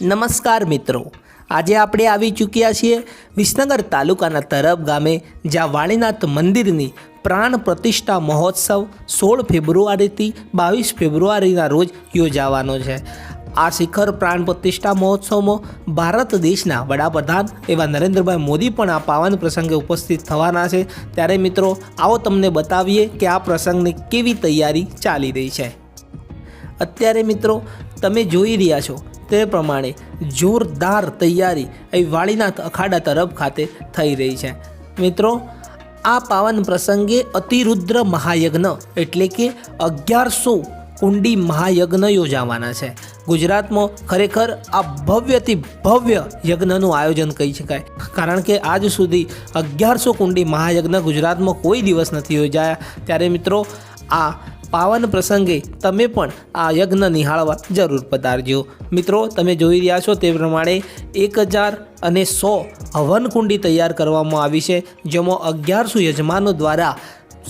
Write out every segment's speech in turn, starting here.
નમસ્કાર મિત્રો. આજે આપણે આવી ચૂક્યા છીએ વિસનગર તાલુકાના તરફ ગામે, જ્યાં વાણીનાથ મંદિરની પ્રાણ પ્રતિષ્ઠા મહોત્સવ સોળ ફેબ્રુઆરીથી બાવીસ ફેબ્રુઆરીના રોજ યોજાવાનો છે. આ શિખર પ્રાણ પ્રતિષ્ઠા મહોત્સવમાં ભારત દેશના વડાપ્રધાન એવા નરેન્દ્રભાઈ મોદી પણ આ પાવન પ્રસંગે ઉપસ્થિત થવાના છે. ત્યારે મિત્રો, આવો તમને બતાવીએ કે આ પ્રસંગની કેવી તૈયારી ચાલી રહી છે. અત્યારે મિત્રો તમે જોઈ રહ્યા છો તે પ્રમાણે જોરદાર તૈયારી એ વાળીનાથ અખાડા તરફ ખાતે થઈ રહી છે. મિત્રો, આ પાવન પ્રસંગે અતિરુદ્ર મહાયજ્ઞ એટલે કે અગિયારસો કુંડી મહાયજ્ઞ યોજાવાના છે. ગુજરાતમાં ખરેખર આ ભવ્યથી ભવ્ય યજ્ઞનું આયોજન કહી શકાય. કારણ કે આજ સુધી અગિયારસો કુંડી મહાયજ્ઞ ગુજરાતમાં કોઈ દિવસ નથી યોજાયા. ત્યારે મિત્રો, આ પાવન પ્રસંગે તમે પણ આ યજ્ઞ નિહાળવા જરૂર પધારજો. મિત્રો, તમે જોઈ રહ્યા છો તે પ્રમાણે એક હજાર અને સો હવનકુંડી તૈયાર કરવામાં આવી છે, જેમાં અગિયારસો યજમાનો દ્વારા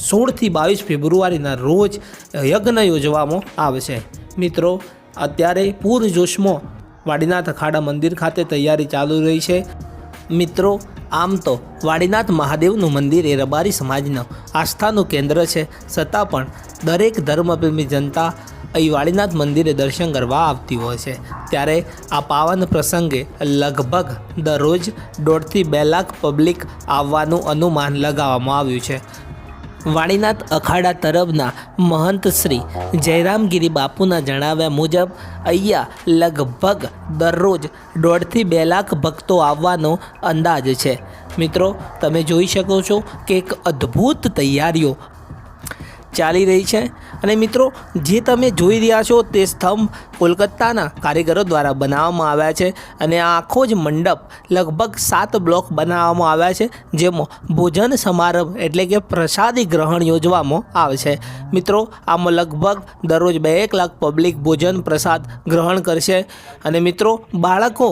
સોળથી બાવીસ ફેબ્રુઆરીના રોજ યજ્ઞ યોજવામાં આવશે મિત્રો, અત્યારે પૂરજોશમાં વાડીનાથ અખાડા મંદિર ખાતે તૈયારી ચાલુ રહી છે. મિત્રો, આમ તો વાડીનાથ મહાદેવનું મંદિર એ રબારી સમાજનું આસ્થાનું કેન્દ્ર છે. છતાં પણ દરેક ધર્મપ્રેમી જનતા અહીં વાડીનાથ મંદિરે દર્શન કરવા આવતી હોય છે. ત્યારે આ પાવન પ્રસંગે લગભગ દરરોજ દોઢથી બે લાખ પબ્લિક આવવાનું અનુમાન લગાવવામાં આવ્યું છે. વાણીનાથ અખાડા તરફના મહંત શ્રી જયરામગીરી બાપુના જણાવ્યા મુજબ, અહીંયા લગભગ દરરોજ દોઢથી બે લાખ ભક્તો આવવાનો અંદાજ છે. મિત્રો, તમે જોઈ શકો છો કે એક અદ્ભુત તૈયારીઓ ચાલી રહી છે. અને મિત્રો, જે તમે જોઈ રહ્યા છો તે સ્તંભ કોલકાતાના કારીગરો દ્વારા બનાવવામાં આવ્યા છે અને આ આખો જ મંડપ લગભગ સાત બ્લોક બનાવવામાં આવ્યા છે, જેમાં ભોજન સમારંભ એટલે કે પ્રસાદી ગ્રહણ યોજવામાં આવશે મિત્રો, આમાં લગભગ દરરોજ બે એક લાખ પબ્લિક ભોજન પ્રસાદ ગ્રહણ કરશે. અને મિત્રો, બાળકો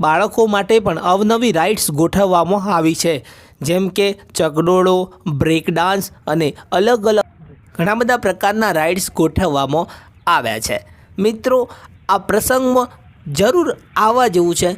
બાળકો માટે પણ અવનવી રાઇડ્સ ગોઠવવામાં આવી છે. જેમ કે ચકડોળો, બ્રેક ડાન્સ અને અલગ અલગ ઘણા બધા પ્રકારના રાઇડ્સ ગોઠવવામાં આવ્યા છે. મિત્રો, આ પ્રસંગમાં જરૂર આવવા જેવું છે.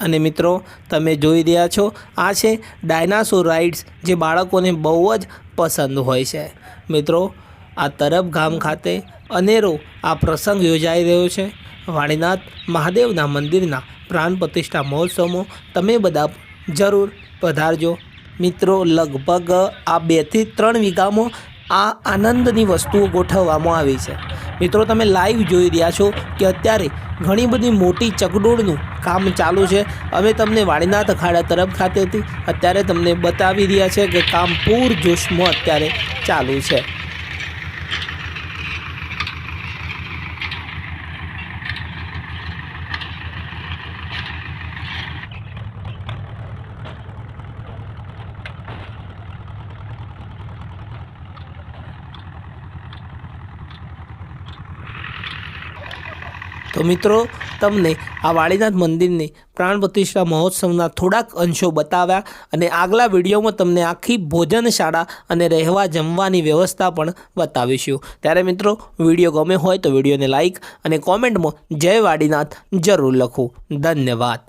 અને મિત્રો, તમે જોઈ રહ્યા છો, આ છે ડાયનાસોર રાઇડ્સ જે બાળકોને બહુ જ પસંદ હોય છે. મિત્રો, આ તરફ ગામ ખાતે અનેરો આ પ્રસંગ યોજાઈ રહ્યો છે. વાણીનાથ મહાદેવના મંદિરના પ્રાણ પ્રતિષ્ઠા મહોત્સવમાં તમે બધા જરૂર પધારજો. મિત્રો, લગભગ આ બેથી ત્રણ વીઘામાં આ આનંદની વસ્તુઓ ગોઠવવામાં આવી છે. મિત્રો, તમે લાઈવ જોઈ રહ્યા છો કે અત્યારે ઘણી બધી મોટી ચકડોળનું કામ ચાલુ છે. અમે તમને વાણીનાથ અખાડા તરફ ખાતેથી અત્યારે તમને બતાવી રહ્યા છે કે કામ પૂર જોશમાં અત્યારે ચાલુ છે. તો મિત્રો, તમને આ વાળીનાથ મંદિરની પ્રાણ પ્રતિષ્ઠા મહોત્સવના થોડાક અંશો બતાવ્યા અને આગલા વિડીયોમાં તમને આખી ભોજનશાળા અને રહેવા જમવાની વ્યવસ્થા પણ બતાવીશું. ત્યારે મિત્રો, વીડિયો ગમે હોય તો વિડીયોને લાઇક અને કોમેન્ટમાં જય વાડીનાથ જરૂર લખો. ધન્યવાદ.